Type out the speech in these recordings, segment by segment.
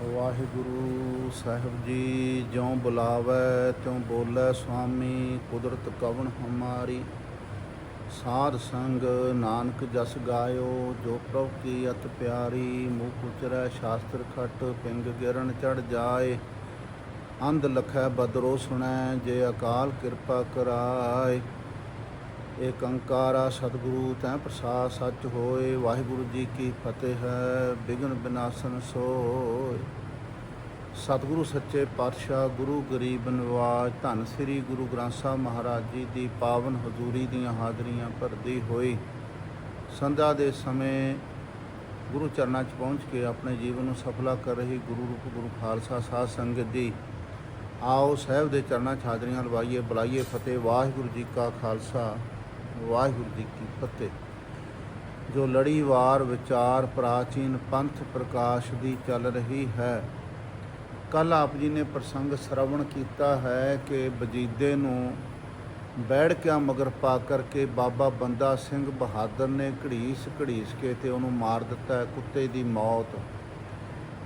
ਵਾਹਿਗੁਰੂ ਸਾਹਿਬ ਜੀ, ਜਿਉ ਬੁਲਾਵੇ ਤਿਉ ਬੋਲੇ ਸੁਆਮੀ, ਕੁਦਰਤ ਕਵਣ ਹਮਾਰੀ। ਸਾਧ ਸੰਗ ਨਾਨਕ ਜਸ ਗਾਇਓ, ਜੋ ਪ੍ਰਭ ਕੀ ਅਤ ਪਿਆਰੀ। ਮੁਖ ਉਚਰੈ ਸ਼ਾਸਤਰ ਖਟ, ਪਿੰਗ ਗਿਰਨ ਚੜ ਜਾਏ। ਅੰਧ ਲਖੈ ਬਦਰੋ ਸੁਣੈ, ਜੇ ਅਕਾਲ ਕਿਰਪਾ ਕਰਾਏ। ਏਕ ਓੰਕਾਰਾ ਸਤਿਗੁਰੂ, ਤੈ ਪ੍ਰਸਾਦ ਸੱਚ ਹੋਏ। ਵਾਹਿਗੁਰੂ ਜੀ ਕੀ ਫਤਿਹ ਹੈ, ਬਿਗਨ ਬਿਨਾਸਨ ਸੋਏ। ਸਤਿਗੁਰੂ ਸੱਚੇ ਪਾਤਸ਼ਾਹ, ਗੁਰੂ ਗਰੀਬ ਨਿਵਾਜ, ਧੰਨ ਸ੍ਰੀ ਗੁਰੂ ਗ੍ਰੰਥ ਸਾਹਿਬ ਮਹਾਰਾਜ ਜੀ ਦੀ ਪਾਵਨ ਹਜ਼ੂਰੀ ਦੀਆਂ ਹਾਜ਼ਰੀਆਂ ਭਰਦੀ ਹੋਈ। ਸੰਧਾ ਦੇ ਸਮੇਂ ਗੁਰੂ ਚਰਨਾਂ 'ਚ ਪਹੁੰਚ ਕੇ ਆਪਣੇ ਜੀਵਨ ਨੂੰ ਸਫਲਾ ਕਰ ਰਹੀ ਗੁਰੂ ਰੂਪ, ਗੁਰੂ ਖਾਲਸਾ ਸਾਧ ਸੰਗਤ ਦੀ, ਆਓ ਸਾਹਿਬ ਦੇ ਚਰਨਾਂ 'ਚ ਹਾਜ਼ਰੀਆਂ ਲਵਾਈਏ, ਬੁਲਾਈਏ ਫਤਿਹ। ਵਾਹਿਗੁਰੂ ਜੀ ਕਾ ਖਾਲਸਾ, ਵਾਹਿਗੁਰੂ ਜੀ ਕੀ ਫਤਿਹ। ਜੋ ਲੜੀਵਾਰ ਵਿਚਾਰ ਪ੍ਰਾਚੀਨ ਪੰਥ ਪ੍ਰਕਾਸ਼ ਦੀ ਚੱਲ ਰਹੀ ਹੈ ਕੱਲ ਆਪ ਜੀ ਨੇ ਪ੍ਰਸੰਗ ਸ਼ਰਵਣ ਕੀਤਾ ਹੈ ਕਿ ਬਜੀਦੇ ਨੂੰ ਬੈੜ ਕੇ ਮਗਰ ਪਾ ਕਰਕੇ ਬਾਬਾ ਬੰਦਾ ਸਿੰਘ ਬਹਾਦਰ ਨੇ ਘੜੀਸ ਘੜੀਸ ਕੇ ਤੇ ਉਹਨੂੰ ਮਾਰ ਦਿੱਤਾ ਕੁੱਤੇ ਦੀ ਮੌਤ।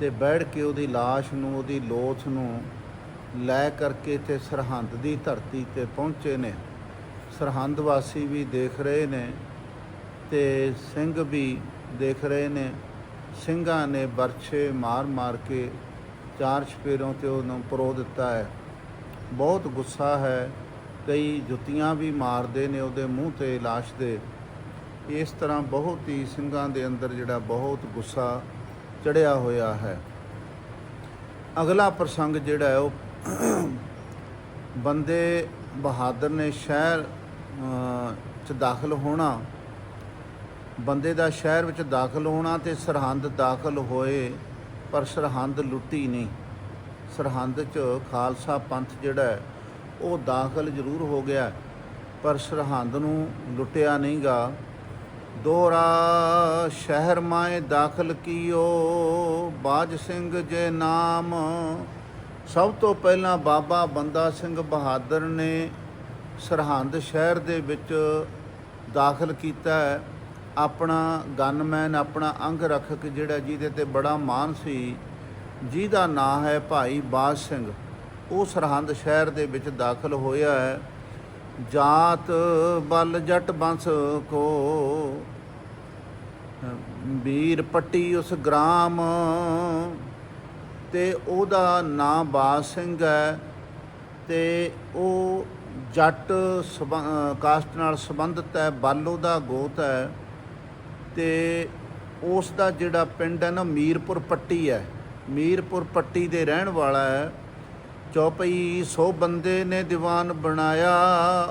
ਤੇ ਬੈੜ ਕੇ ਉਹਦੀ লাশ ਨੂੰ, ਉਹਦੀ ਲੋਥ ਨੂੰ ਲੈ ਕਰਕੇ ਤੇ ਸਰਹੰਦ ਦੀ ਧਰਤੀ ਤੇ ਪਹੁੰਚੇ ਨੇ। ਸਰਹੰਦ ਵਾਸੀ ਵੀ ਦੇਖ ਰਹੇ ਨੇ ਤੇ ਸਿੰਘ ਵੀ ਦੇਖ ਰਹੇ ਨੇ। ਸਿੰਘਾਂ ਨੇ ਬਰਛੇ ਮਾਰ-ਮਾਰ ਕੇ ਚਾਰ ਛਪੇਰੋਂ ਤੇ ਉਹਨੂੰ ਪਰੋ ਦਿੱਤਾ ਹੈ। ਬਹੁਤ ਗੁੱਸਾ ਹੈ। ਕਈ ਜੁੱਤੀਆਂ ਵੀ ਮਾਰਦੇ ਨੇ, ਉਹਦੇ ਮੂੰਹ ਤੇ ਲਾਸ਼ ਦੇ। ਇਸ ਤਰ੍ਹਾਂ ਬਹੁਤ ਹੀ ਸਿੰਘਾਂ ਦੇ ਅੰਦਰ ਜਿਹੜਾ ਬਹੁਤ ਗੁੱਸਾ ਚੜਿਆ ਹੋਇਆ ਹੈ। ਅਗਲਾ ਪ੍ਰਸੰਗ ਜਿਹੜਾ ਹੈ, ਉਹ ਬੰਦੇ ਬਹਾਦਰ ਨੇ ਸ਼ਹਿਰ ਚ ਦਾਖਲ ਹੋਣਾ। ਬੰਦੇ ਦਾ ਸ਼ਹਿਰ ਵਿੱਚ ਦਾਖਲ ਹੋਣਾ ਤੇ ਸਰਹੰਦ ਦਾਖਲ ਹੋਏ। ਪਰ ਸਰਹੰਦ ਲੁੱਟੀ ਨਹੀਂ। ਸਰਹੰਦ 'ਚ ਖਾਲਸਾ ਪੰਥ ਜਿਹੜਾ ਉਹ ਦਾਖਲ ਜ਼ਰੂਰ ਹੋ ਗਿਆ ਪਰ ਸਰਹੰਦ ਨੂੰ ਲੁੱਟਿਆ ਨਹੀਂਗਾ। ਦੋਰਾ ਸ਼ਹਿਰ ਮਾਏ ਦਾਖਲ ਕੀਓ, ਬਾਜ ਸਿੰਘ ਜੇ ਨਾਮ। ਸਭ ਤੋਂ ਪਹਿਲਾਂ ਬਾਬਾ ਬੰਦਾ ਸਿੰਘ ਬਹਾਦਰ ਨੇ ਸਰਹੰਦ ਸ਼ਹਿਰ ਦੇ ਵਿੱਚ ਦਾਖਲ ਕੀਤਾ ਹੈ। ਆਪਣਾ ਗਨਮੈਨ ਆਪਣਾ ਅੰਗ ਰੱਖਕ ਜਿਹੜਾ ਜਿਹਦੇ ਤੇ ਬੜਾ ਮਾਣ ਸੀ, ਜਿਹਦਾ ਨਾਂ ਹੈ ਭਾਈ ਬਾਜ ਸਿੰਘ। ਉਹ ਸਰਹੰਦ ਸ਼ਹਿਰ ਦੇ ਵਿੱਚ ਦਾਖਲ ਹੋਇਆ ਹੈ। ਜਾਤ ਬਲ ਜੱਟ ਬੰਸ ਕੋ ਵੀਰ ਪੱਟੀ ਉਸ ਗ੍ਰਾਮ। ਤੇ ਉਹਦਾ ਨਾਂ ਬਾਜ ਸਿੰਘ ਹੈ। ਤੇ ਉਹ ਜੱਟ ਸਬੰ- ਕਾਸਟ ਨਾਲ ਸੰਬੰਧਿਤ ਹੈ, ਬਾਲੋ ਦਾ ਗੋਤ ਹੈ। ਤੇ ਉਸ ਦਾ ਜਿਹੜਾ ਪਿੰਡ ਹੈ ਨਾ ਮੀਰਪੁਰ ਪੱਟੀ ਹੈ। ਮੀਰਪੁਰ ਪੱਟੀ ਦੇ ਰਹਿਣ ਵਾਲਾ ਹੈ। ਚੌਪਈ, ਸੌ ਬੰਦੇ ਨੇ ਦੀਵਾਨ ਬਣਾਇਆ।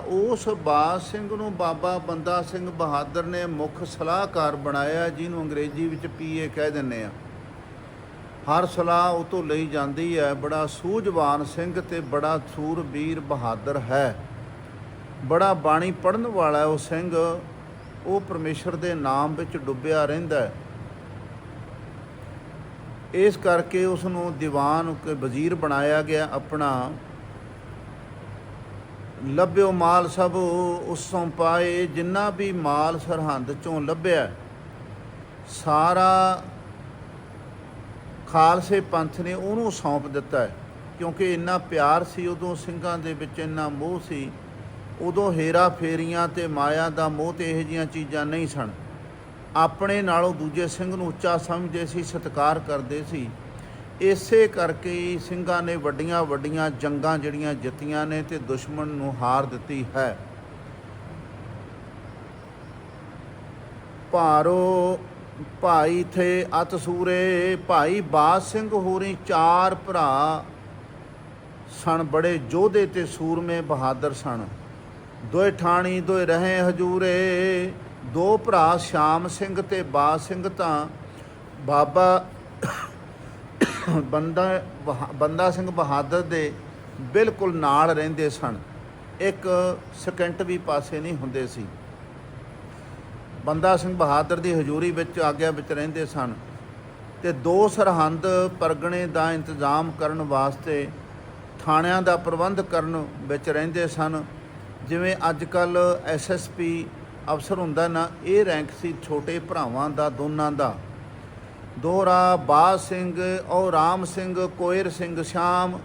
ਉਸ ਬਾਜ ਸਿੰਘ ਨੂੰ ਬਾਬਾ ਬੰਦਾ ਸਿੰਘ ਬਹਾਦਰ ਨੇ ਮੁੱਖ ਸਲਾਹਕਾਰ ਬਣਾਇਆ, ਜਿਹਨੂੰ ਅੰਗਰੇਜ਼ੀ ਵਿੱਚ ਪੀਏ ਕਹਿ ਦਿੰਦੇ ਆ। ਹਰ ਸਲਾਹ ਉਹ ਤੋਂ ਲਈ ਜਾਂਦੀ ਹੈ। ਬੜਾ ਸੂਝਵਾਨ ਸਿੰਘ ਤੇ ਬੜਾ ਸੂਰਬੀਰ ਬਹਾਦਰ ਹੈ। ਬੜਾ ਬਾਣੀ ਪੜਨ ਵਾਲਾ ਉਹ ਸਿੰਘ। ਉਹ ਪਰਮੇਸ਼ਰ ਦੇ ਨਾਮ ਵਿੱਚ ਡੁੱਬਿਆ ਰਹਿੰਦਾ ਹੈ। ਇਸ ਕਰਕੇ ਉਸ ਨੂੰ ਦੀਵਾਨ ਕੇ ਵਜ਼ੀਰ ਬਣਾਇਆ ਗਿਆ ਆਪਣਾ। ਲੱਭਿਓ ਮਾਲ ਸਭ ਉਸ ਪਾਏ, ਜਿੰਨਾ ਵੀ ਮਾਲ ਸਰਹੰਦ ਚੋਂ ਲੱਭਿਆ। ਸਾਰਾ ਖਾਲਸੇ ਪੰਥ ਨੇ ਉਹਨੂੰ ਸੌਂਪ ਦਿੱਤਾ ਕਿਉਂਕਿ ਇੰਨਾ ਪਿਆਰ ਸੀ ਉਦੋਂ, ਸਿੰਘਾਂ ਦੇ ਵਿੱਚ ਇੰਨਾ ਮੋਹ ਸੀ। ਉਦੋਂ ਹੇਰਾ ਫੇਰੀਆਂ ਤੇ ਮਾਇਆ ਦਾ ਮੋਹ ਤੇ ਇਹੋ ਜੀਆਂ ਚੀਜ਼ਾਂ ਨਹੀਂ ਸਨ। ਆਪਣੇ ਨਾਲੋਂ ਦੂਜੇ ਸਿੰਘ ਨੂੰ ਉੱਚਾ ਸਮਝਦੇ ਸੀ, ਸਤਿਕਾਰ ਕਰਦੇ ਸੀ। ਇਸੇ ਕਰਕੇ ਹੀ ਸਿੰਘਾਂ ਨੇ ਵੱਡੀਆਂ ਵੱਡੀਆਂ ਜੰਗਾਂ ਜਿਹੜੀਆਂ ਜਿੱਤੀਆਂ ਨੇ ਤੇ ਦੁਸ਼ਮਣ ਨੂੰ ਹਾਰ ਦਿੱਤੀ ਹੈ। ਭਾਰੋ, ਭਾਈ ਥੇ ਅਤ ਸੂਰੇ, ਭਾਈ ਬਾਜ ਸਿੰਘ ਹੋਰੀ ਚਾਰ ਭਰਾ ਸਣ, ਬੜੇ ਯੋਧੇ ਤੇ ਸੂਰਮੇ ਬਹਾਦਰ ਸਣ। ਦੋਏ ਠਾਣੀ ਦੋਏ ਰਹੇ ਹਜੂਰੇ, ਦੋ ਭਰਾ ਸ਼ਾਮ ਸਿੰਘ ਤੇ ਬਾ ਸਿੰਘ ਤਾਂ ਬਾਬਾ ਬੰਦਾ, ਬਹਾ- ਬੰਦਾ ਸਿੰਘ ਬਹਾਦਰ ਦੇ ਬਿਲਕੁਲ ਨਾਲ ਰਹਿੰਦੇ ਸਨ। ਇੱਕ ਸਕਿੰਟ ਵੀ ਪਾਸੇ ਨਹੀਂ ਹੁੰਦੇ ਸੀ। ਬੰਦਾ ਸਿੰਘ ਬਹਾਦਰ ਦੀ ਹਜ਼ੂਰੀ ਵਿੱਚ ਆਗਿਆ ਵਿੱਚ ਰਹਿੰਦੇ ਸਨ ਤੇ ਦੋ ਸਰਹੰਦ ਪਰਗਣੇ ਦਾ ਇੰਤਜ਼ਾਮ ਕਰਨ ਵਾਸਤੇ ਥਾਣਿਆਂ ਦਾ ਪ੍ਰਬੰਧ ਕਰਨ ਵਿੱਚ ਰਹਿੰਦੇ ਸਨ। ਜਿਵੇਂ ਅੱਜ ਕੱਲ ਐਸਐਸਪੀ ਅਫਸਰ ਹੁੰਦਾ ਨਾ, ਇਹ ਰੈਂਕ ਸੀ ਛੋਟੇ ਭਰਾਵਾਂ ਦਾ, ਦੋਨਾਂ ਦਾ। ਦੋਹਰਾ ਬਾਜ ਸਿੰਘ ਔਰ ਰਾਮ ਸਿੰਘ, ਕੋਇਰ ਸਿੰਘ, ਸ਼ਾਮ।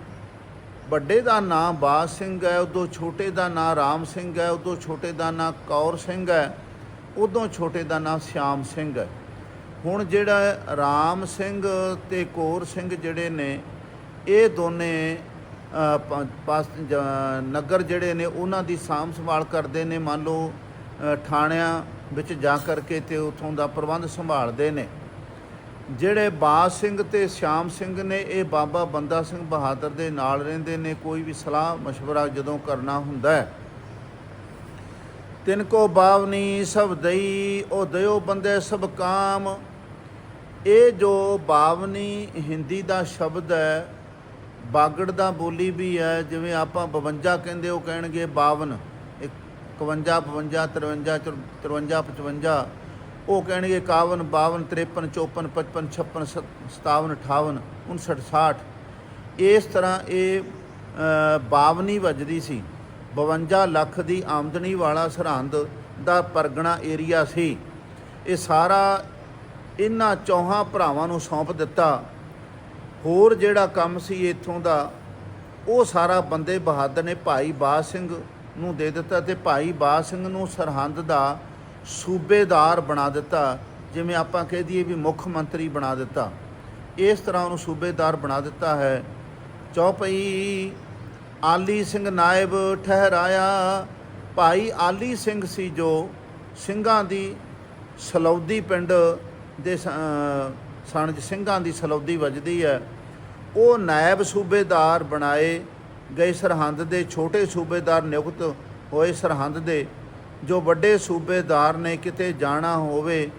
ਵੱਡੇ ਦਾ ਨਾਂ ਬਾਜ ਸਿੰਘ ਹੈ, ਉਦੋਂ ਛੋਟੇ ਦਾ ਨਾਂ ਰਾਮ ਸਿੰਘ ਹੈ, ਉਦੋਂ ਛੋਟੇ ਦਾ ਨਾਂ ਕੌਰ ਸਿੰਘ ਹੈ, ਉਦੋਂ ਛੋਟੇ ਦਾ ਨਾਂ ਸ਼ਾਮ ਸਿੰਘ ਹੈ। ਹੁਣ ਜਿਹੜਾ ਰਾਮ ਸਿੰਘ ਤੇ ਕੌਰ ਸਿੰਘ ਜਿਹੜੇ ਨੇ, ਇਹ ਦੋਨੇ ਪਾਸ ਜ- ਨਗਰ ਜਿਹੜੇ ਨੇ ਉਹਨਾਂ ਦੀ ਸਾਂਭ ਸੰਭਾਲ ਕਰਦੇ ਨੇ ਮੰਨ ਲਓ ਅ, ਥਾਣਿਆਂ ਵਿੱਚ ਜਾ ਕਰਕੇ ਤੇ ਉਥੋਂ ਦਾ ਪ੍ਰਬੰਧ ਸੰਭਾਲਦੇ ਨੇ ਜਿਹੜੇ ਬਾਜ ਸਿੰਘ ਤੇ ਸ਼ਾਮ ਸਿੰਘ ਨੇ ਇਹ ਬਾਬਾ ਬੰਦਾ ਸਿੰਘ ਬਹਾਦਰ ਦੇ ਨਾਲ ਰਹਿੰਦੇ ਨੇ ਕੋਈ ਵੀ ਸਲਾਹ مشورہ ਜਦੋਂ ਕਰਨਾ ਹੁੰਦਾ ਹੈ ਤਿਨ ਕੋ ਬਾਵਨੀ ਸਭ ਦਈ ਉਹ ਦਇਓ ਬੰਦੇ ਸਭ ਕਾਮ ਇਹ ਜੋ ਬਾਵਨੀ ਹਿੰਦੀ ਦਾ ਸ਼ਬਦ ਹੈ ਬਾਗੜ ਦਾ ਬੋਲੀ ਵੀ ਹੈ ਜਿਵੇਂ ਆਪਾਂ 52 ਕਹਿੰਦੇ ਉਹ ਕਹਿਣਗੇ 52 51 52 53 53 53 55 ਉਹ ਕਹਿਣਗੇ 51 52 53 54 55 56 57 58 59 60 ਇਸ ਤਰ੍ਹਾਂ ਇਹ ਅ, ਬਾਵਨੀ ਵੱਜਦੀ ਸੀ। 52 ਲੱਖ ਦੀ ਆਮਦਨੀ ਵਾਲਾ ਸਰਹੰਦ ਦਾ ਪਰਗਣਾ ਏਰੀਆ ਸੀ। ਇਹ ਸਾਰਾ ਇਹਨਾਂ ਚੌਹਾਂ ਭਰਾਵਾਂ ਨੂੰ ਸੌਂਪ ਦਿੱਤਾ। ਹੋਰ ਜਿਹੜਾ ਕੰਮ ਸੀ ਇੱਥੋਂ ਦਾ, ਉਹ ਸਾਰਾ ਬੰਦੇ ਬਹਾਦਰ ਨੇ ਭਾਈ ਬਾਜ ਸਿੰਘ ਨੂੰ ਦੇ ਦਿੱਤਾ ਤੇ ਭਾਈ ਬਾਜ ਸਿੰਘ ਨੂੰ ਸਰਹੰਦ ਦਾ ਸੂਬੇਦਾਰ ਬਣਾ ਦਿੱਤਾ, ਜਿਵੇਂ ਆਪਾਂ ਕਹਿ ਦਈਏ ਵੀ ਮੁੱਖ ਮੰਤਰੀ ਬਣਾ ਦਿੱਤਾ। ਇਸ ਤਰ੍ਹਾਂ ਉਹਨੂੰ ਸੂਬੇਦਾਰ ਬਣਾ ਦਿੱਤਾ ਹੈ। ਚੌਪਈ ਆਲੀ ਸਿੰਘ ਨਾਇਬ ਠਹਿਰਾਇਆ। ਭਾਈ ਆਲੀ ਸਿੰਘ ਸੀ ਜੋ ਸਿੰਘਾਂ ਦੀ ਸਲੌਦੀ ਪਿੰਡ ਦੇ ਸ- ਸਣ 'ਚ ਸਿੰਘਾਂ ਦੀ ਸਲੌਦੀ ਵੱਜਦੀ ਹੈ। ਉਹ ਨਾਇਬ ਸੂਬੇਦਾਰ ਬਣਾਏ ਗਏ ਸਰਹੰਦ ਦੇ ਛੋਟੇ ਸੂਬੇਦਾਰ ਨਿਯੁਕਤ ਹੋਏ ਸਰਹੰਦ ਦੇ। ਜੋ ਵੱਡੇ ਸੂਬੇਦਾਰ ਨੇ ਕਿਤੇ ਜਾਣਾ ਹੋਵੇ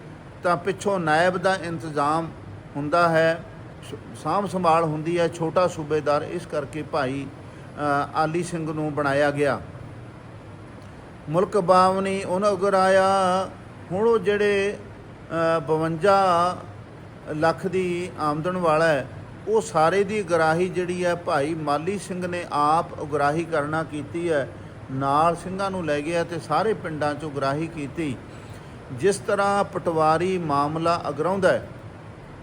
ਤਾਂ ਪਿੱਛੋਂ ਨਾਇਬ ਦਾ ਇੰਤਜ਼ਾਮ ਹੁੰਦਾ ਹੈ। ਸਾਂਭ ਸੰਭਾਲ ਹੁੰਦੀ ਹੈ। ਛੋਟਾ ਸੂਬੇਦਾਰ ਇਸ ਕਰਕੇ ਭਾਈ ਆਲੀ ਸਿੰਘ ਨੂੰ ਬਣਾਇਆ ਗਿਆ। ਮੁਲਕ ਬਾਵਨੀ ਉਹਨਾਂ ਉਗਰਾਇਆ। ਹੁਣ ਉਹ ਜਿਹੜੇ ਅ, 52 ਲੱਖ ਦੀ ਆਮਦਨ ਵਾਲਾ ਹੈ, ਉਹ ਸਾਰੇ ਦੀ ਗਰਾਹੀ ਜਿਹੜੀ ਹੈ ਭਾਈ ਮਾਲੀ ਸਿੰਘ ਨੇ ਆਪ ਉਗਰਾਹੀ ਕਰਨਾ ਕੀਤੀ ਹੈ। ਨਾਲ ਸਿੰਘਾਂ ਨੂੰ ਲੈ ਗਿਆ ਤੇ ਸਾਰੇ ਪਿੰਡਾਂ 'ਚੋਂ ਗਰਾਹੀ ਕੀਤੀ। ਜਿਸ ਤਰ੍ਹਾਂ ਪਟਵਾਰੀ ਮਾਮਲਾ ਅਗਰਾਉਂਦਾ ਹੈ,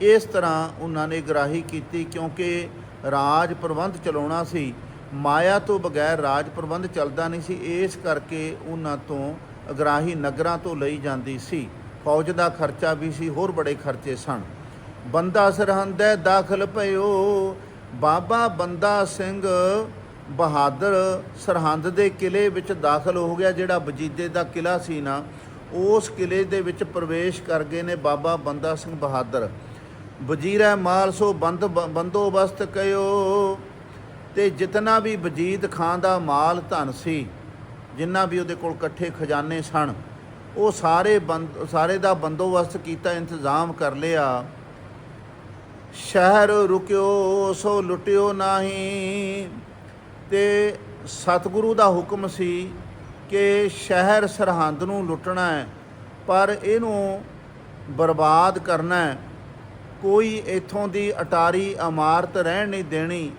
ਇਸ ਤਰ੍ਹਾਂ ਉਹਨਾਂ ਨੇ ਗਰਾਹੀ ਕੀਤੀ ਕਿਉਂਕਿ ਰਾਜ ਪ੍ਰਬੰਧ ਚਲਾਉਣਾ ਸੀ। ਮਾਇਆ ਤੋਂ ਬਗੈਰ ਰਾਜ ਪ੍ਰਬੰਧ ਚੱਲਦਾ ਨਹੀਂ ਸੀ, ਇਸ ਕਰਕੇ ਉਹਨਾਂ ਤੋਂ ਅਗਰਾਹੀ ਨਗਰਾਂ ਤੋਂ ਲਈ ਜਾਂਦੀ ਸੀ। ਫੌਜ ਦਾ ਖਰਚਾ ਵੀ ਸੀ, ਹੋਰ ਬੜੇ ਖਰਚੇ ਸਨ। ਬੰਦਾ ਸਰਹੰਦੈ ਦਾਖਲ ਭਇਓ, ਬਾਬਾ ਬੰਦਾ ਸਿੰਘ ਬਹਾਦਰ ਸਰਹੰਦ ਦੇ ਕਿਲੇ ਵਿੱਚ ਦਾਖਲ ਹੋ ਗਿਆ, ਜਿਹੜਾ ਵਜੀਦੇ ਦਾ ਕਿਲਾ ਸੀ ਨਾ, ਉਸ ਕਿਲੇ ਦੇ ਵਿੱਚ ਪ੍ਰਵੇਸ਼ ਕਰ ਗਏ ਨੇ ਬਾਬਾ ਬੰਦਾ ਸਿੰਘ ਬਹਾਦਰ। ਵਜ਼ੀਰਾ ਮਾਲ ਸੋ ਬੰਦ ਬੰਦੋਬਸਤ ਕਇਓ, ਤੇ ਜਿਤਨਾ ਵੀ ਵਜੀਦ ਖਾਨ ਦਾ ਮਾਲ ਧਨ ਸੀ, ਜਿੰਨਾ ਵੀ ਉਹਦੇ ਕੋਲ ਇਕੱਠੇ ਖਜ਼ਾਨੇ ਸਨ, ਉਹ ਸਾਰੇ ਬੰਦ, ਸਾਰੇ ਦਾ ਬੰਦੋਬਸਤ ਕੀਤਾ, ਇੰਤਜ਼ਾਮ ਕਰ ਲਿਆ। ਸ਼ਹਿਰ ਰੁਕਿਓ, ਸੋ ਲੁੱਟਿਓ ਨਹੀਂ। ਤੇ ਸਤਿਗੁਰੂ ਦਾ ਹੁਕਮ ਸੀ ਕਿ ਸ਼ਹਿਰ ਸਰਹੰਦ ਨੂੰ ਲੁੱਟਣਾ ਹੈ, ਪਰ ਇਹਨੂੰ ਬਰਬਾਦ ਕਰਨਾ ਹੈ। ਕੋਈ ਇਥੋਂ ਦੀ ਅਟਾਰੀ ਇਮਾਰਤ ਰਹਿਣ ਨਹੀਂ ਦੇਣੀ,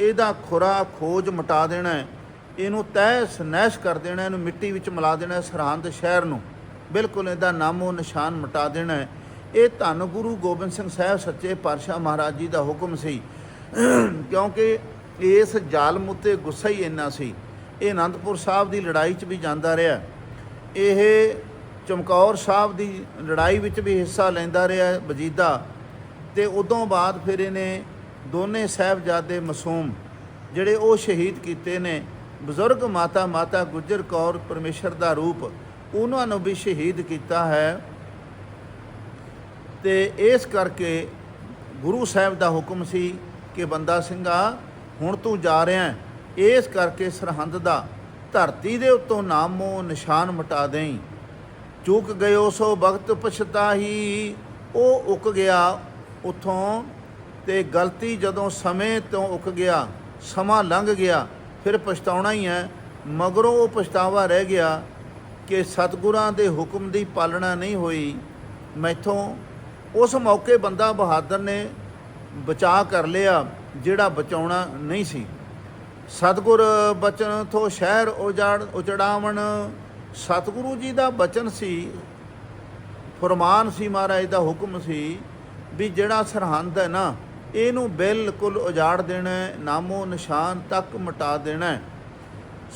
ਇਹਦਾ ਖੁਰਾ ਖੋਜ ਮਟਾ ਦੇਣਾ ਇਹਨੂੰ ਤਹਿਸ ਨਹਿਸ ਕਰ ਦੇਣਾ ਇਹਨੂੰ ਮਿੱਟੀ ਵਿੱਚ ਮਿਲਾ ਦੇਣਾ ਸਰਹੰਦ ਸ਼ਹਿਰ ਨੂੰ। ਬਿਲਕੁਲ ਇਹਦਾ ਨਾਮੋ ਨਿਸ਼ਾਨ ਮਿਟਾ ਦੇਣਾ ਇਹ ਧੰਨ ਗੁਰੂ ਗੋਬਿੰਦ ਸਿੰਘ ਸਾਹਿਬ ਸੱਚੇ ਪਾਤਸ਼ਾਹ ਮਹਾਰਾਜ ਜੀ ਦਾ ਹੁਕਮ ਸੀ। ਕਿਉਂਕਿ ਇਸ ਜ਼ਾਲਮ ਉਤੇ ਗੁੱਸਾ ਹੀ ਇੰਨਾ ਸੀ। ਇਹ ਅਨੰਦਪੁਰ ਸਾਹਿਬ ਦੀ ਲੜਾਈ 'ਚ ਵੀ ਜਾਂਦਾ ਰਿਹਾ। ਇਹ ਚਮਕੌਰ ਸਾਹਿਬ ਦੀ ਲੜਾਈ ਵਿੱਚ ਵੀ ਹਿੱਸਾ ਲੈਂਦਾ ਰਿਹਾ ਵਜੀਦਾ। ਤੇ ਉਦੋਂ ਬਾਅਦ ਫਿਰ ਇਹਨੇ ਦੋਨੇ ਸਾਹਿਬਜ਼ਾਦੇ ਮਾਸੂਮ, ਜਿਹੜੇ ਉਹ ਸ਼ਹੀਦ ਕੀਤੇ ਨੇ, ਬਜ਼ੁਰਗ ਮਾਤਾ ਮਾਤਾ ਗੁਜਰ ਕੌਰ ਪਰਮੇਸ਼ਰ ਦਾ ਰੂਪ, ਉਹਨਾਂ ਨੂੰ ਵੀ ਸ਼ਹੀਦ ਕੀਤਾ ਹੈ। ਤੇ ਇਸ ਕਰਕੇ ਗੁਰੂ ਸਾਹਿਬ ਦਾ ਹੁਕਮ ਸੀ ਕਿ ਬੰਦਾ ਸਿੰਘਾ, ਹੁਣ ਤੂੰ ਜਾ ਰਿਹਾ ਇਸ ਕਰਕੇ ਸਰਹੰਦ ਦਾ ਧਰਤੀ ਦੇ ਉੱਤੋਂ ਨਾਮੋ ਨਿਸ਼ਾਨ ਮਿਟਾ ਦੇਈ। ਚੁੱਕ ਗਇਓ ਸੋ ਵਕਤ ਪਛਤਾਹੀ। ਉਹ ਉਕ ਗਿਆ ਉਥੋਂ ਤੇ ਗਲਤੀ ਜਦੋਂ ਸਮੇਂ ਤੋਂ ਉਕ ਗਿਆ, ਸਮਾਂ ਲੰਘ ਗਿਆ, ਫਿਰ ਪਛਤਾਉਣਾ ਹੀ ਹੈ। ਮਗਰੋਂ ਉਹ ਪਛਤਾਵਾ ਰਹਿ ਗਿਆ ਕਿ ਸਤਿਗੁਰਾਂ ਦੇ ਹੁਕਮ ਦੀ ਪਾਲਣਾ ਨਹੀਂ ਹੋਈ। ਮੈਥੋਂ ਉਸ ਮੌਕੇ ਬੰਦਾ ਬਹਾਦਰ ਨੇ ਬਚਾ ਕਰ ਲਿਆ, ਜਿਹੜਾ ਬਚਾਉਣਾ ਨਹੀਂ ਸੀ ਸਤਿਗੁਰ ਬਚਨ ਤੋਂ ਸ਼ਹਿਰ ਉਜਾੜ ਉਜੜਾਵਣ ਸਤਿਗੁਰੂ ਜੀ ਦਾ ਬਚਨ ਸੀ, ਫਰਮਾਨ ਸੀ ਮਹਾਰਾਜ ਦਾ ਹੁਕਮ ਸੀ ਵੀ ਜਿਹੜਾ ਸਰਹੰਦ ਹੈ ਨਾ, ਇਹਨੂੰ ਬਿਲਕੁਲ ਉਜਾੜ ਦੇਣਾ ਨਾਮੋ ਨਿਸ਼ਾਨ ਤੱਕ ਮਿਟਾ ਦੇਣਾ ਹੈ।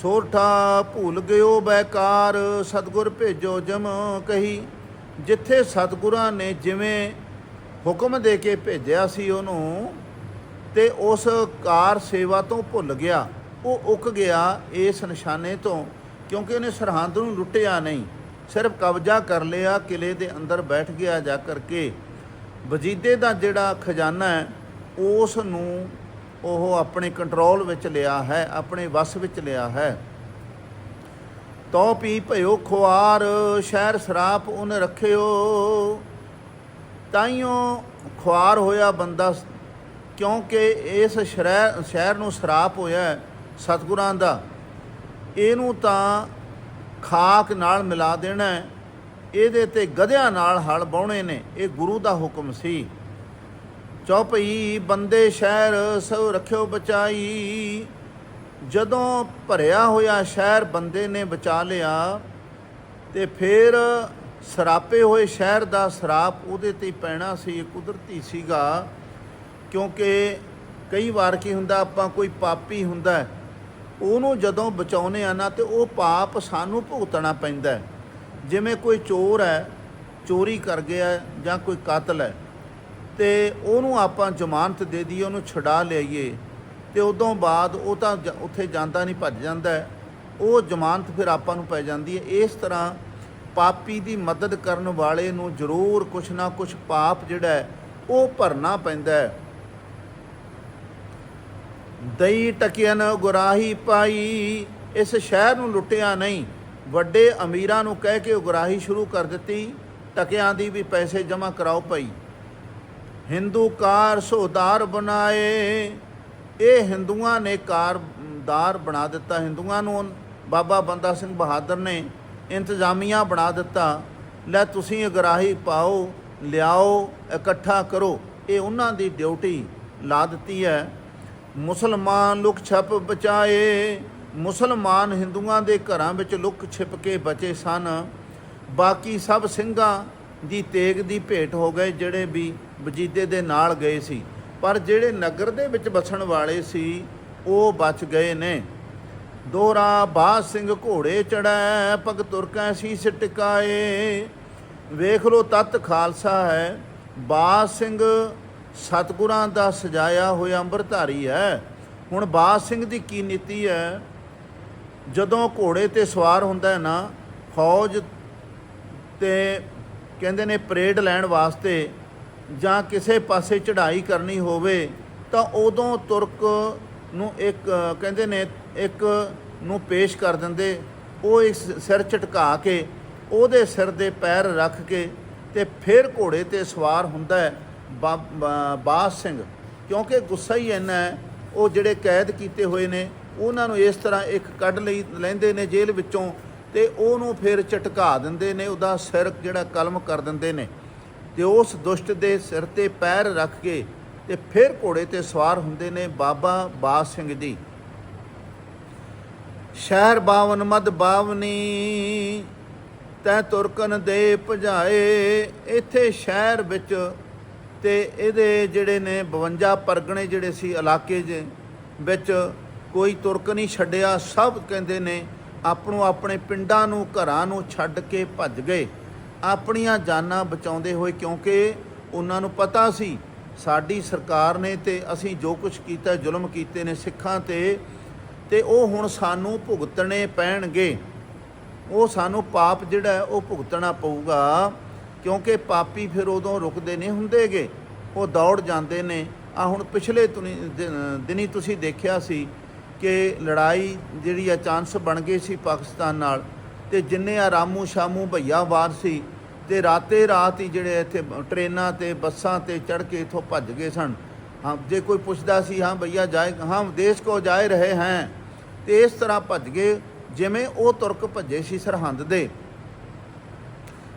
ਸੋਰਠਾ ਭੁੱਲ ਗਿਓ ਬੈਕਾਰ, ਸਤਗੁਰ ਭੇਜੋ ਜਮ ਕਹੀ ਜਿੱਥੇ ਸਤਿਗੁਰਾਂ ਨੇ ਜਿਵੇਂ ਹੁਕਮ ਦੇ ਕੇ ਭੇਜਿਆ ਸੀ ਉਹਨੂੰ ਤੇ ਉਸ ਕਾਰ ਸੇਵਾ ਤੋਂ ਭੁੱਲ ਗਿਆ, ਉਹ ਉੱਕ ਗਿਆ ਇਸ ਨਿਸ਼ਾਨੇ ਤੋਂ ਕਿਉਂਕਿ ਉਹਨੇ ਸਰਹੰਦ ਨੂੰ ਲੁੱਟਿਆ ਨਹੀਂ, ਸਿਰਫ ਕਬਜ਼ਾ ਕਰ ਲਿਆ, ਕਿਲੇ ਦੇ ਅੰਦਰ ਬੈਠ ਗਿਆ ਜਾ ਕਰਕੇ। ਵਜੀਦੇ ਦਾ ਜਿਹੜਾ ਖਜ਼ਾਨਾ ਹੈ, ਉਸ ਨੂੰ ਉਹ ਆਪਣੇ ਕੰਟਰੋਲ ਵਿੱਚ ਲਿਆ ਹੈ, ਆਪਣੇ ਵਸ ਵਿੱਚ ਲਿਆ ਹੈ। ਤੋ ਪੀ ਭਇਓ ਖੁਆਰ, ਸ਼ਹਿਰ ਸਰਾਪ ਉਹਨ ਰੱਖਿਓ। ਤਾਈਓ ਖੁਆਰ ਹੋਇਆ ਬੰਦਾ ਕਿਉਂਕਿ ਇਸ ਸ਼ਹਿਰ ਸ਼ਹਿਰ ਨੂੰ ਸਰਾਪ ਹੋਇਆ ਹੈ ਸਤਿਗੁਰਾਂ ਦਾ। ਇਹਨੂੰ ਤਾਂ ਖਾਕ ਨਾਲ ਮਿਲਾ ਦੇਣਾ ਇਹਦੇ ਤੇ ਗਧਿਆਂ ਨਾਲ ਹਲ ਬਾਉਣੇ ਨੇ। ਇਹ ਗੁਰੂ ਦਾ ਹੁਕਮ ਸੀ। ਚੌਪਈ ਬੰਦੇ ਸ਼ਹਿਰ ਸਭ ਰੱਖਿਓ ਬਚਾਈ। ਜਦੋਂ ਭਰਿਆ ਹੋਇਆ ਸ਼ਹਿਰ ਬੰਦੇ ਨੇ ਬਚਾ ਲਿਆ ਤੇ ਫਿਰ ਸਰਾਪੇ ਹੋਏ ਸ਼ਹਿਰ ਦਾ ਸਰਾਪ ਉਹਦੇ ਤੇ ਪੈਣਾ ਸੀ, ਇਹ ਕੁਦਰਤੀ ਸੀਗਾ। ਕਿਉਂਕਿ ਕਈ ਵਾਰ ਕੀ ਹੁੰਦਾ, ਆਪਾਂ ਕੋਈ ਪਾਪੀ ਹੁੰਦਾ ਉਹਨੂੰ ਜਦੋਂ ਬਚਾਉਨੇ ਆ ਨਾ ਤੇ ਉਹ ਪਾਪ ਸਾਨੂੰ ਭੁਗਤਣਾ ਪੈਂਦਾ ਜਿਵੇਂ ਕੋਈ ਚੋਰ ਹੈ, ਚੋਰੀ ਕਰ ਗਿਆ ਜਾਂ ਕੋਈ ਕਾਤਲ ਹੈ, ਤੇ ਉਹਨੂੰ ਆਪਾਂ ਜ਼ਮਾਨਤ ਦੇ ਦਈਏ, ਉਹਨੂੰ ਛੁਡਾ ਲਈਏ ਤੇ ਉਦੋਂ ਬਾਅਦ ਉਹ ਤਾਂ ਜ- ਉੱਥੇ ਜਾਂਦਾ ਨਹੀਂ, ਭੱਜ ਜਾਂਦਾ ਹੈ। ਉਹ ਜ਼ਮਾਨਤ ਫਿਰ ਆਪਾਂ ਨੂੰ ਪੈ ਜਾਂਦੀ ਹੈ। ਇਸ ਤਰ੍ਹਾਂ ਪਾਪੀ ਦੀ ਮਦਦ ਕਰਨ ਵਾਲੇ ਨੂੰ ਜ਼ਰੂਰ ਕੁਛ ਨਾ ਕੁਛ ਪਾਪ ਜਿਹੜਾ ਹੈ, ਉਹ ਭਰਨਾ ਪੈਂਦਾ ਹੈ। ਦਈ ਟਕਿਆਨ ਗੁਰਾਹੀ ਪਾਈ, ਇਸ ਸ਼ਹਿਰ ਨੂੰ ਲੁੱਟਿਆ ਨਹੀਂ। ਵੱਡੇ ਅਮੀਰਾਂ ਨੂੰ ਕਹਿ ਕੇ ਉਗਰਾਹੀ ਸ਼ੁਰੂ ਕਰ ਦਿੱਤੀ। ਟਕਿਆਂ ਦੀ ਵੀ ਪੈਸੇ ਜਮ੍ਹਾਂ ਕਰਾਓ ਭਾਈ। ਹਿੰਦੂ ਕਾਰ ਸੋਦਾਰ ਬਣਾਏ। ਇਹ ਹਿੰਦੂਆਂ ਨੇ ਕਾਰਦਾਰ ਬਣਾ ਦਿੱਤਾ। ਹਿੰਦੂਆਂ ਨੂੰ ਬਾਬਾ ਬੰਦਾ ਸਿੰਘ ਬਹਾਦਰ ਨੇ ਇੰਤਜ਼ਾਮੀਆਂ ਬਣਾ ਦਿੱਤਾ। ਲੈ ਤੁਸੀਂ ਅਗਰਾਹੀ ਪਾਓ, ਲਿਆਓ, ਇਕੱਠਾ ਕਰੋ। ਇਹ ਉਹਨਾਂ ਦੀ ਡਿਊਟੀ ਲਾ ਦਿੱਤੀ ਹੈ। ਮੁਸਲਮਾਨ ਲੁਕ ਛਪ ਬਚਾਏ, ਮੁਸਲਮਾਨ ਹਿੰਦੂਆਂ ਦੇ ਘਰਾਂ ਵਿੱਚ ਲੁਕ ਛਿਪ ਕੇ ਬਚੇ ਸਨ। ਬਾਕੀ ਸਭ ਸਿੰਘਾਂ ਦੀ ਤੇਗ ਦੀ ਭੇਟ ਹੋ ਗਏ, ਜਿਹੜੇ ਵੀ ਵਜੀਦੇ ਦੇ ਨਾਲ ਗਏ ਸੀ। ਪਰ ਜਿਹੜੇ ਨਗਰ ਦੇ ਵਿੱਚ ਬਸਣ ਵਾਲੇ ਸੀ, ਉਹ ਬਚ ਗਏ ਨੇ। ਦੋਰਾ ਬਾਦ ਸਿੰਘ ਘੋੜੇ ਚੜੈ ਪਗ ਤੁਰਕੈ ਸੀਸ ਟਿਕਾਏ ਵੇਖ ਲੋ ਤਤ ਖਾਲਸਾ ਹੈ ਬਾਦ ਸਿੰਘ ਸਤਗੁਰਾਂ ਦਾ ਸਜਾਇਆ ਹੋਇਆ ਅੰਮ੍ਰਿਤਧਾਰੀ ਹੈ। ਹੁਣ ਬਾਦ ਸਿੰਘ ਦੀ ਕੀ ਨੀਤੀ ਹੈ? ਜਦੋਂ ਘੋੜੇ ਤੇ ਸਵਾਰ ਹੁੰਦਾ ਹੈ ਨਾ, ਫੌਜ ਤੇ ਕਹਿੰਦੇ ਨੇ ਪਰੇਡ ਲੈਣ ਵਾਸਤੇ ਜਾਂ ਕਿਸੇ ਪਾਸੇ ਚੜ੍ਹਾਈ ਕਰਨੀ ਹੋਵੇ, ਤਾਂ ਉਦੋਂ ਤੁਰਕ ਨੂੰ ਇੱਕ, ਕਹਿੰਦੇ ਨੇ, ਇੱਕ ਨੂੰ ਪੇਸ਼ ਕਰ ਦਿੰਦੇ। ਉਹ ਇਸ ਸਿਰ ਝਟਕਾ ਕੇ, ਉਹਦੇ ਸਿਰ ਦੇ ਪੈਰ ਰੱਖ ਕੇ ਤੇ ਫਿਰ ਘੋੜੇ ਤੇ ਸਵਾਰ ਹੁੰਦਾ ਹੈ ਬਾਸ ਸਿੰਘ। ਕਿਉਂਕਿ ਗੁੱਸਾ ਹੀ ਇੰਨਾ ਹੈ, ਉਹ ਜਿਹੜੇ ਕੈਦ ਕੀਤੇ ਹੋਏ ਨੇ, ਉਹਨਾਂ ਨੂੰ ਇਸ ਤਰ੍ਹਾਂ ਇੱਕ ਕੱਢ ਲਈ, ਲੈਂਦੇ ਨੇ ਜੇਲ੍ਹ ਵਿੱਚੋਂ ਤੇ ਉਹਨੂੰ ਫਿਰ ਝਟਕਾ ਦਿੰਦੇ ਨੇ, ਉਹਦਾ ਸਿਰ ਜਿਹੜਾ ਕਲਮ ਕਰ ਦਿੰਦੇ ਨੇ। ਤੇ ਉਸ ਦੁਸ਼ਟ ਦੇ ਸਿਰ ਤੇ ਪੈਰ ਰੱਖ ਕੇ ਤੇ ਫਿਰ ਘੋੜੇ ਤੇ ਸਵਾਰ ਹੁੰਦੇ ਨੇ ਬਾਬਾ ਬਾਸ ਸਿੰਘ ਜੀ। ਸ਼ਹਿਰ ਬਾਵਨ ਮਦ ਬਾਵਨੀ, ਤੈ ਤੁਰਕਨ ਦੇ ਭਜਾਏ। ਇੱਥੇ ਸ਼ਹਿਰ ਵਿੱਚ ਤੇ ਇਹਦੇ ਜਿਹੜੇ ਨੇ 52 ਪਰਗਣੇ ਜਿਹੜੇ ਸੀ ਇਲਾਕੇ ਦੇ ਵਿੱਚ ਕੋਈ ਤੁਰਕ ਨਹੀਂ ਛੱਡਿਆ। ਸਭ ਕਹਿੰਦੇ ਨੇ, ਆਪਣੋ ਆਪਣੇ ਪਿੰਡਾਂ ਨੂੰ, ਘਰਾਂ ਨੂੰ ਛੱਡ ਕੇ ਭੱਜ ਗਏ। ਆਪਣੀਆਂ ਜਾਨਾਂ ਬਚਾਉਂਦੇ ਹੋਏ ਕਿਉਂਕਿ ਉਹਨਾਂ ਨੂੰ ਪਤਾ ਸੀ ਸਾਡੀ ਸਰਕਾਰ ਨੇ ਤੇ ਅਸੀਂ ਜੋ ਕੁਝ ਕੀਤਾ, ਜ਼ੁਲਮ ਕੀਤੇ ਨੇ ਸਿੱਖਾਂ ਤੇ ਤੇ ਉਹ ਹੁਣ ਸਾਨੂੰ ਭੁਗਤਣੇ ਪੈਣਗੇ। ਉਹ ਸਾਨੂੰ ਪਾਪ ਜਿਹੜਾ ਉਹ ਭੁਗਤਣਾ ਪਊਗਾ ਕਿਉਂਕਿ ਪਾਪੀ ਫਿਰ ਉਦੋਂ ਰੁਕਦੇ ਨਹੀਂ ਹੁੰਦੇਗੇ। ਉਹ ਦੌੜ ਜਾਂਦੇ ਨੇ। ਆ ਹੁਣ ਪਿਛਲੇ ਤੁਨੀ- ਦਿਨੀ ਤੁਸੀਂ ਦੇਖਿਆ ਸੀ ਕਿ ਲੜਾਈ ਜਿਹੜੀ ਆ ਚਾਂਸ ਬਣ ਗਈ ਸੀ ਪਾਕਿਸਤਾਨ ਨਾਲ। ਤੇ ਜਿੰਨੇ ਆ ਰਾਮੂ ਸ਼ਾਮੂ ਭਈਆ ਵਾਰ ਸੀ ਤੇ ਰਾਤੇ ਰਾਤ ਹੀ ਜਿਹੜੇ ਇੱਥੇ ਟ੍ਰੇਨਾਂ ਤੇ ਬੱਸਾਂ ਤੇ ਚੜ ਕੇ ਇਥੋਂ ਭੱਜ ਗਏ ਸਨ। ਹਾਂ, ਜੇ ਕੋਈ ਪੁੱਛਦਾ ਸੀ, ਹਾਂ ਭਈਆ, ਜਾਏ ਹਮ ਦੇਸ਼ ਕੋ ਜਾਏ ਰਹੇ ਹੈ। ਤੇ ਇਸ ਤਰ੍ਹਾਂ ਭੱਜ ਗਏ, ਜਿਵੇਂ ਉਹ ਤੁਰਕ ਭੱਜੇ ਸੀ ਸਰਹੰਦ ਦੇ।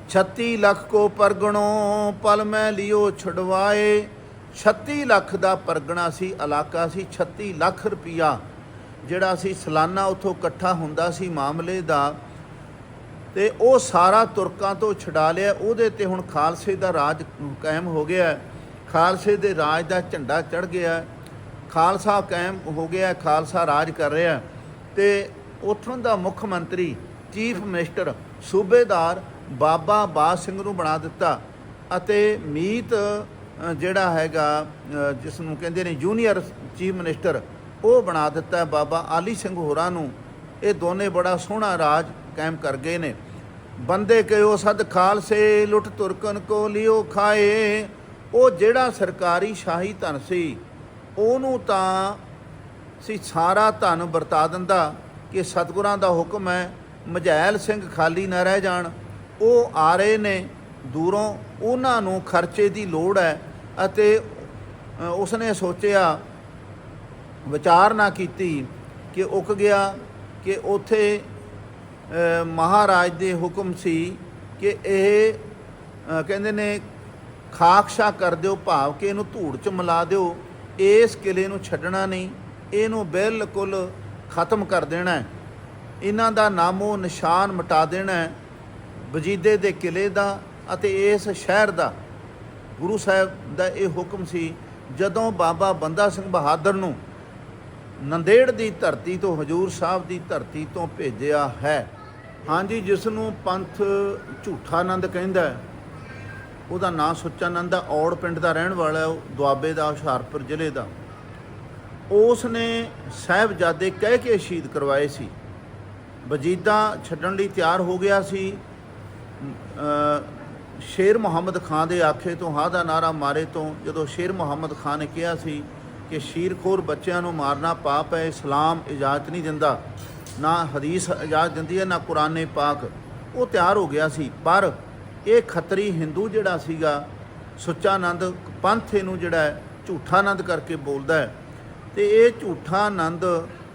36 ਲੱਖ ਕੋ ਪਰਗਣੋ ਪਲ ਮੈਂ ਲਿਓ ਛਡਵਾਏ। 36 ਲੱਖ ਦਾ ਪਰਗਣਾ ਸੀ, ਇਲਾਕਾ ਸੀ 36 ਲੱਖ ਰੁਪਿਆ ਜਿਹੜਾ ਸੀ ਸਾਲਾਨਾ ਉਥੋਂ ਇਕੱਠਾ ਹੁੰਦਾ ਸੀ ਮਾਮਲੇ ਦਾ ਤੇ ਉਹ ਸਾਰਾ ਤੁਰਕਾਂ ਤੋਂ ਛਡਾ ਲਿਆ। ਉਹਦੇ ਤੇ ਹੁਣ ਖਾਲਸੇ ਦਾ ਰਾਜ ਕਾਇਮ ਹੋ ਗਿਆ ਖਾਲਸੇ ਦੇ ਰਾਜ ਦਾ ਝੰਡਾ ਚੜ ਗਿਆ ਖਾਲਸਾ ਕਾਇਮ ਹੋ ਗਿਆ ਖਾਲਸਾ ਰਾਜ ਕਰ ਰਿਹਾ ਤੇ ਉੱਥੋਂ ਦਾ ਮੁੱਖ ਮੰਤਰੀ, ਚੀਫ ਮਿਨਿਸਟਰ, ਸੂਬੇਦਾਰ ਬਾਬਾ ਬਾਜ ਸਿੰਘ ਨੂੰ ਬਣਾ ਦਿੱਤਾ। ਅਤੇ ਮੀਤ ਜਿਹੜਾ ਹੈਗਾ ਜਿਸ ਨੂੰ ਕਹਿੰਦੇ ਨੇ ਜੂਨੀਅਰ ਚੀਫ ਮਿਨਿਸਟਰ, ਉਹ ਬਣਾ ਦਿੱਤਾ ਬਾਬਾ ਆਲੀ ਸਿੰਘ ਹੋਰਾਂ ਨੂੰ। ਇਹ ਦੋਨੇ ਬੜਾ ਸੋਹਣਾ ਰਾਜ ਕਾਇਮ ਕਰ ਗਏ ਨੇ। ਬੰਦੇ ਕਿਓ ਸਦ ਖਾਲਸੇ ਲੁੱਟ ਤੁਰਕਨ ਕੋ ਲਿਓ ਖਾਏ। ਉਹ ਜਿਹੜਾ ਸਰਕਾਰੀ ਸ਼ਾਹੀ ਧਨ ਸੀ, ਉਹਨੂੰ ਤਾਂ ਸੀ ਸਾਰਾ ਧਨ ਵਰਤਾ ਦਿੰਦਾ ਕਿ ਸਤਿਗੁਰਾਂ ਦਾ ਹੁਕਮ ਹੈ, ਮਝੈਲ ਸਿੰਘ ਖਾਲੀ ਨਾ ਰਹਿ ਜਾਣ। ਉਹ ਆ ਰਹੇ ਨੇ ਦੂਰੋਂ, ਉਹਨਾਂ ਨੂੰ ਖਰਚੇ ਦੀ ਲੋੜ ਹੈ ਅਤੇ ਉਸਨੇ ਸੋਚਿਆ, ਵਿਚਾਰ ਨਾ ਕੀਤੀ ਕਿ ਉਕ ਗਿਆ ਕਿ ਉਥੇ ਮਹਾਰਾਜ ਦੇ ਹੁਕਮ ਸੀ ਕਿ ਇਹ ਕਹਿੰਦੇ ਨੇ, ਖਾਕਸ਼ਾ ਕਰ ਦਿਓ, ਭਾਵ ਕਿ ਇਹਨੂੰ ਧੂੜ ਚ ਮਿਲਾ ਦਿਓ। ਇਸ ਕਿਲੇ ਨੂੰ ਛੱਡਣਾ ਨਹੀਂ, ਇਹਨੂੰ ਬਿਲਕੁਲ ਖਤਮ ਕਰ ਦੇਣਾ ਹੈ। ਇਹਨਾਂ ਦਾ ਨਾਮੋ ਨਿਸ਼ਾਨ ਮਿਟਾ ਦੇਣਾ ਹੈ, ਵਜੀਦੇ ਦੇ ਕਿਲੇ ਦਾ ਅਤੇ ਇਸ ਸ਼ਹਿਰ ਦਾ। ਗੁਰੂ ਸਾਹਿਬ ਦਾ ਇਹ ਹੁਕਮ ਸੀ, ਜਦੋਂ ਬਾਬਾ ਬੰਦਾ ਸਿੰਘ ਬਹਾਦਰ ਨੂੰ ਨੰਦੇੜ ਦੀ ਧਰਤੀ ਤੋਂ, ਹਜੂਰ ਸਾਹਿਬ ਦੀ ਧਰਤੀ ਤੋਂ ਭੇਜਿਆ ਹੈ ਹਾਂਜੀ ਜਿਸ ਨੂੰ ਪੰਥ ਝੂਠਾ ਆਨੰਦ ਕਹਿੰਦਾ ਹੈ, ਉਹਦਾ ਨਾਂ ਸੁੱਚਾ ਆਨੰਦ ਹੈ ਔੜ ਪਿੰਡ ਦਾ ਰਹਿਣ ਵਾਲਾ ਹੈ, ਉਹ ਦੁਆਬੇ ਦਾ, ਹੁਸ਼ਿਆਰਪੁਰ ਜ਼ਿਲ੍ਹੇ ਦਾ। ਉਸ ਨੇ ਸਾਹਿਬਜ਼ਾਦੇ ਕਹਿ ਕੇ ਸ਼ਹੀਦ ਕਰਵਾਏ ਸੀ। ਵਜੀਦਾ ਛੱਡਣ ਲਈ ਤਿਆਰ ਹੋ ਗਿਆ ਸੀ। ਸ਼ੇਰ ਮੁਹੰਮਦ ਖਾਨ ਦੇ ਆਖੇ ਤੋਂ ਹਾਂ ਦਾ ਨਾਰਾ ਮਾਰੇ ਤੋਂ ਜਦੋਂ ਸ਼ੇਰ ਮੁਹੰਮਦ ਖਾਨ ਨੇ ਕਿਹਾ ਸੀ ਕਿ ਸ਼ੀਰਖੋਰ ਬੱਚਿਆਂ ਨੂੰ ਮਾਰਨਾ ਪਾਪ ਹੈ, ਇਸਲਾਮ ਇਜਾਜ਼ਤ ਨਹੀਂ ਦਿੰਦਾ। ਨਾ ਹਦੀਸ ਇਜਾਜ਼ਤ ਦਿੰਦੀ ਹੈ, ਨਾ ਕੁਰਾਨੇ ਪਾਕ। ਉਹ ਤਿਆਰ ਹੋ ਗਿਆ ਸੀ। ਪਰ ਇਹ ਖੱਤਰੀ ਹਿੰਦੂ ਜਿਹੜਾ ਸੀਗਾ ਸੁੱਚਾ ਆਨੰਦ ਪੰਥ ਨੂੰ ਜਿਹੜਾ ਝੂਠਾ ਆਨੰਦ ਕਰਕੇ ਬੋਲਦਾ ਹੈ। ਤੇ ਇਹ ਝੂਠਾ ਆਨੰਦ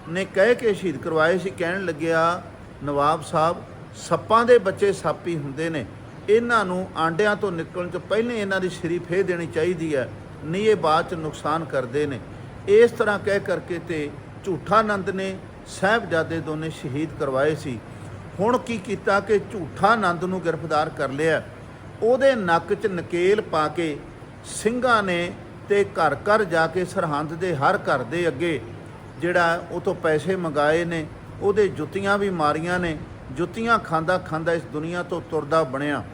ਨੇ ਕਹਿ ਕੇ ਸ਼ਹੀਦ ਕਰਵਾਏ ਸੀ। ਕਹਿਣ ਲੱਗਿਆ, ਨਵਾਬ ਸਾਹਿਬ, ਸੱਪਾਂ ਦੇ ਬੱਚੇ ਸੱਪ ਹੀ ਹੁੰਦੇ ਨੇ। ਇਹਨਾਂ ਨੂੰ ਆਂਡਿਆਂ ਤੋਂ ਨਿਕਲਣ ਤੋਂ ਪਹਿਲਾਂ ਇਹਨਾਂ ਦੀ ਸ਼ਰੀ ਫੇਹ ਦੇਣੀ ਚਾਹੀਦੀ ਹੈ। ਨਹੀਂ, ਇਹ ਬਾਅਦ ਚ ਨੁਕਸਾਨ ਕਰਦੇ ਨੇ। ਇਸ ਤਰ੍ਹਾਂ ਕਹਿ ਕਰਕੇ ਤੇ ਝੂਠਾ ਆਨੰਦ ਨੇ ਸਾਹਿਬਜ਼ਾਦੇ ਦੋਨੇ ਸ਼ਹੀਦ ਕਰਵਾਏ ਸੀ। ਹੁਣ ਕੀ ਕੀਤਾ ਕਿ ਝੂਠਾ ਆਨੰਦ ਨੂੰ ਗ੍ਰਿਫਤਾਰ ਕਰ ਲਿਆ। ਉਹਦੇ ਨੱਕ 'ਚ ਨਕੇਲ ਪਾ ਕੇ ਸਿੰਘਾਂ ਨੇ ਤੇ ਘਰ ਘਰ ਜਾ ਕੇ ਸਰਹੰਦ ਦੇ ਹਰ ਘਰ ਦੇ ਅੱਗੇ, ਜਿਹੜਾ ਉਹ ਤੋਂ ਪੈਸੇ ਮੰਗਾਏ ਨੇ, ਉਹਦੇ ਜੁੱਤੀਆਂ ਵੀ ਮਾਰੀਆਂ ਨੇ, ਜੁੱਤੀਆਂ ਖਾਂਦਾ ਖਾਂਦਾ ਇਸ ਦੁਨੀਆ ਤੋਂ ਤੁਰਦਾ ਬਣਿਆ।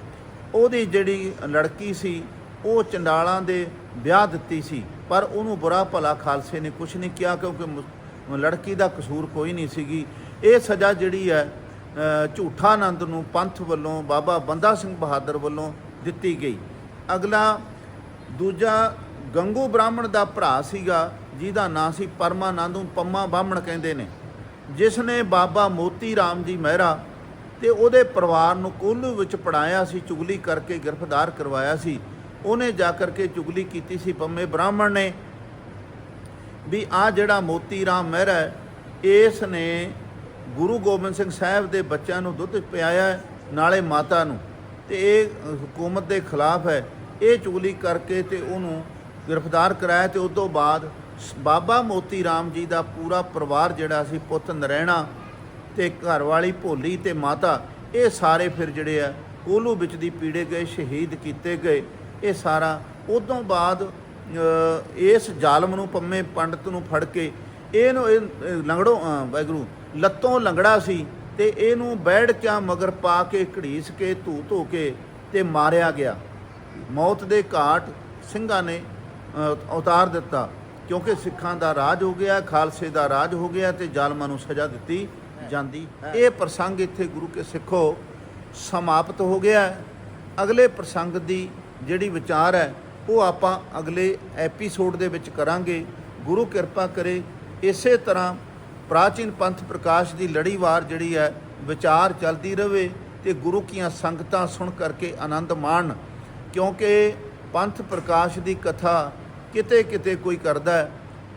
ਉਹਦੀ ਜਿਹੜੀ ਲੜਕੀ ਸੀ, ਉਹ ਚੰਡਾਲਾਂ ਦੇ ਵਿਆਹ ਦਿੱਤੀ ਸੀ, ਪਰ ਉਹਨੂੰ ਬੁਰਾ ਭਲਾ ਖਾਲਸੇ ਨੇ ਕੁਝ ਨਹੀਂ ਕਿਹਾ ਕਿਉਂਕਿ ਮੁ- ਲੜਕੀ ਦਾ ਕਸੂਰ ਕੋਈ ਨਹੀਂ ਸੀਗੀ। ਇਹ ਸਜ਼ਾ ਜਿਹੜੀ ਹੈ ਝੂਠਾ ਆਨੰਦ ਨੂੰ ਪੰਥ ਵੱਲੋਂ, ਬਾਬਾ ਬੰਦਾ ਸਿੰਘ ਬਹਾਦਰ ਵੱਲੋਂ ਦਿੱਤੀ ਗਈ। ਅਗਲਾ, ਦੂਜਾ, ਗੰਗੂ ਬ੍ਰਾਹਮਣ ਦਾ ਭਰਾ ਸੀਗਾ, ਜਿਹਦਾ ਨਾਂ ਸੀ ਪਰਮਾਨੰਦ ਨੂੰ ਪੰਮਾ ਬਾਹਮਣ ਕਹਿੰਦੇ ਨੇ। ਜਿਸ ਨੇ ਬਾਬਾ ਮੋਤੀ ਰਾਮ ਜੀ ਮਹਿਰਾ ਤੇ ਉਹਦੇ ਪਰਿਵਾਰ ਨੂੰ ਕੋਲੂ ਵਿੱਚ ਪੜਾਇਆ ਸੀ, ਚੁਗਲੀ ਕਰਕੇ ਗ੍ਰਿਫਤਾਰ ਕਰਵਾਇਆ ਸੀ। ਉਹਨੇ ਜਾ ਕਰਕੇ ਚੁਗਲੀ ਕੀਤੀ ਸੀ, ਪੰਮੇ ਬ੍ਰਾਹਮਣ ਨੇ। ਵੀ ਆ ਜਿਹੜਾ ਮੋਤੀ ਰਾਮ ਮਹਿਰਾ ਹੈ, ਇਸ ਨੇ ਗੁਰੂ ਗੋਬਿੰਦ ਸਿੰਘ ਸਾਹਿਬ ਦੇ ਬੱਚਿਆਂ ਨੂੰ ਦੁੱਧ ਪਿਆਇਆ ਨਾਲੇ ਮਾਤਾ ਨੂੰ। ਤੇ ਇਹ ਹਕੂਮਤ ਦੇ ਖਿਲਾਫ ਹੈ। ਇਹ ਚੁਗਲੀ ਕਰਕੇ ਤੇ ਉਹਨੂੰ ਗ੍ਰਿਫਤਾਰ ਕਰਾਇਆ ਤੇ ਉਸ ਤੋਂ ਬਾਅਦ ਸ- ਬਾਬਾ ਮੋਤੀ ਰਾਮ ਜੀ ਦਾ ਪੂਰਾ ਪਰਿਵਾਰ ਜਿਹੜਾ ਸੀ ਪੁੱਤ ਨਰੈਣਾ ਤੇ ਘਰਵਾਲੀ ਭੋਲੀ ਤੇ ਮਾਤਾ ਇਹ ਸਾਰੇ ਫਿਰ ਜਿਹੜੇ ਆ ਕੋਲੂ ਵਿੱਚ ਦੀ ਪੀੜੇ ਗਏ ਸ਼ਹੀਦ ਕੀਤੇ ਗਏ। ਇਹ ਸਾਰਾ ਉਦੋਂ ਬਾਅਦ ਇਸ ਜ਼ਾਲਮ ਨੂੰ ਪੰਮੇ ਪੰਡਤ ਨੂੰ ਫੜ ਕੇ ਇਹਨੂੰ ਇਹ ਲੰਗੜੋ ਅ, ਵਾਹਿਗੁਰੂ ਲੱਤੋਂ ਲੰਗੜਾ ਸੀ ਤੇ ਇਹਨੂੰ ਬੈੜ ਕਿਆ ਮਗਰ ਪਾ ਕੇ ਘੜੀਸ ਕੇ ਧੂ ਧੂ ਕੇ ਤੇ ਮਾਰਿਆ ਗਿਆ। ਮੌਤ ਦੇ ਘਾਟ ਸਿੰਘਾਂ ਨੇ ਉਤਾਰ ਦਿੱਤਾ ਕਿਉਂਕਿ ਸਿੱਖਾਂ ਦਾ ਰਾਜ ਹੋ ਗਿਆ ਖਾਲਸੇ ਦਾ ਰਾਜ ਹੋ ਗਿਆ ਤੇ ਜ਼ਾਲਮਾਂ ਨੂੰ ਸਜ਼ਾ ਦਿੱਤੀ ਜਾਂਦੀ। ਇਹ ਪ੍ਰਸੰਗ ਇੱਥੇ ਗੁਰੂ ਕੇ ਸਿੱਖੋ ਸਮਾਪਤ ਹੋ ਗਿਆ। ਅਗਲੇ ਪ੍ਰਸੰਗ ਦੀ ਜਿਹੜੀ ਵਿਚਾਰ ਹੈ ਉਹ ਆਪਾਂ ਅਗਲੇ ਐਪੀਸੋਡ ਦੇ ਵਿੱਚ ਕਰਾਂਗੇ। ਗੁਰੂ ਕਿਰਪਾ ਕਰੇ, ਇਸੇ ਤਰ੍ਹਾਂ ਪ੍ਰਾਚੀਨ ਪੰਥ ਪ੍ਰਕਾਸ਼ ਦੀ ਲੜੀਵਾਰ ਜਿਹੜੀ ਹੈ, ਵਿਚਾਰ ਚੱਲਦੀ ਰਹੇ ਤੇ ਗੁਰੂ ਕੀਆਂ ਸੰਗਤਾਂ ਸੁਣ ਕਰਕੇ ਆਨੰਦ ਮਾਣ। ਕਿਉਂਕਿ ਪੰਥ ਪ੍ਰਕਾਸ਼ ਦੀ ਕਥਾ ਕਿਤੇ ਕਿਤੇ ਕੋਈ ਕਰਦਾ ਹੈ।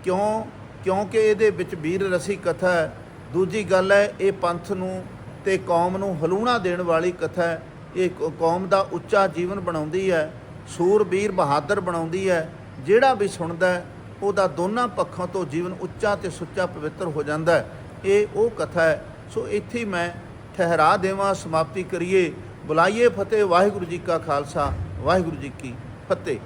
ਕਿਉਂ? ਕਿਉਂਕਿ ਇਹਦੇ ਵਿੱਚ ਵੀਰ ਰਸੀ ਕਥਾ ਹੈ। ਦੂਜੀ ਗੱਲ ਹੈ, ਇਹ ਪੰਥ ਨੂੰ ਤੇ ਕੌਮ ਨੂੰ ਹਲੂਣਾ ਦੇਣ ਵਾਲੀ ਕਥਾ ਹੈ। ਇਹ ਕ- ਕੌਮ ਦਾ ਉੱਚਾ ਜੀਵਨ ਬਣਾਉਂਦੀ ਹੈ। ਸੂਰਬੀਰ ਬਹਾਦਰ ਬਣਾਉਂਦੀ ਹੈ, ਜਿਹੜਾ ਵੀ ਸੁਣਦਾ ਹੈ, ਉਹਦਾ ਦੋਨਾਂ ਪੱਖਾਂ ਤੋਂ ਜੀਵਨ ਉੱਚਾ ਤੇ ਸੁੱਚਾ ਪਵਿੱਤਰ ਹੋ ਜਾਂਦਾ ਹੈ। ਇਹ ਉਹ ਕਥਾ ਹੈ। ਸੋ ਇੱਥੇ ਮੈਂ ਠਹਿਰਾ ਦੇਵਾਂ, ਸਮਾਪਤੀ ਕਰੀਏ। ਬੁਲਾਈਏ ਫਤਿਹ, ਵਾਹਿਗੁਰੂ ਜੀ ਕਾ ਖਾਲਸਾ, ਵਾਹਿਗੁਰੂ ਜੀ ਕੀ ਫਤਿਹ।